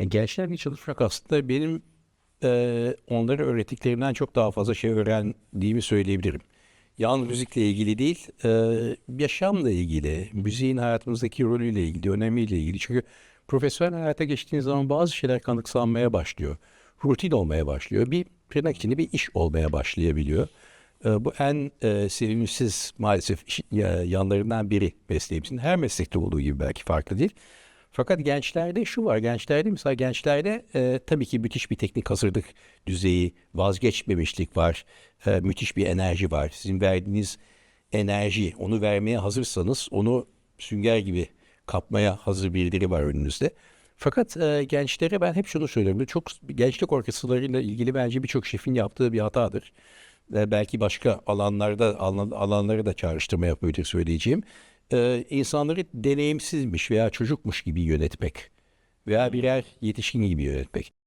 E, gençlerle çalışmak aslında benim e, onlara öğrettiklerimden çok daha fazla şey öğrendiğimi söyleyebilirim. Yalnız müzikle ilgili değil, e, yaşamla ilgili, müziğin hayatımızdaki rolüyle ilgili, önemiyle ilgili. Çünkü profesyonel hayata geçtiğiniz zaman bazı şeyler kanıksanmaya başlıyor. Rutin olmaya başlıyor. Bir tırnak içinde bir iş olmaya başlayabiliyor. E, bu en e, sevimsiz maalesef iş- ya- yanlarından biri mesleğimizin. Her meslekte olduğu gibi belki farklı değil. Fakat gençlerde şu var, gençlerde mesela gençlerde e, tabii ki müthiş bir teknik hazırlık düzeyi, vazgeçmemişlik var, e, müthiş bir enerji var. Sizin verdiğiniz enerji, onu vermeye hazırsanız onu sünger gibi kapmaya hazır birileri var önünüzde. Fakat e, gençlere ben hep şunu söylüyorum. Çok gençlik orkestralarıyla ilgili bence birçok şefin yaptığı bir hatadır. Ve belki başka alanlarda alan, alanları da çağrıştırma yapabilir söyleyeceğim. E, insanları deneyimsizmiş veya çocukmuş gibi yönetmek veya birer yetişkin gibi yönetmek.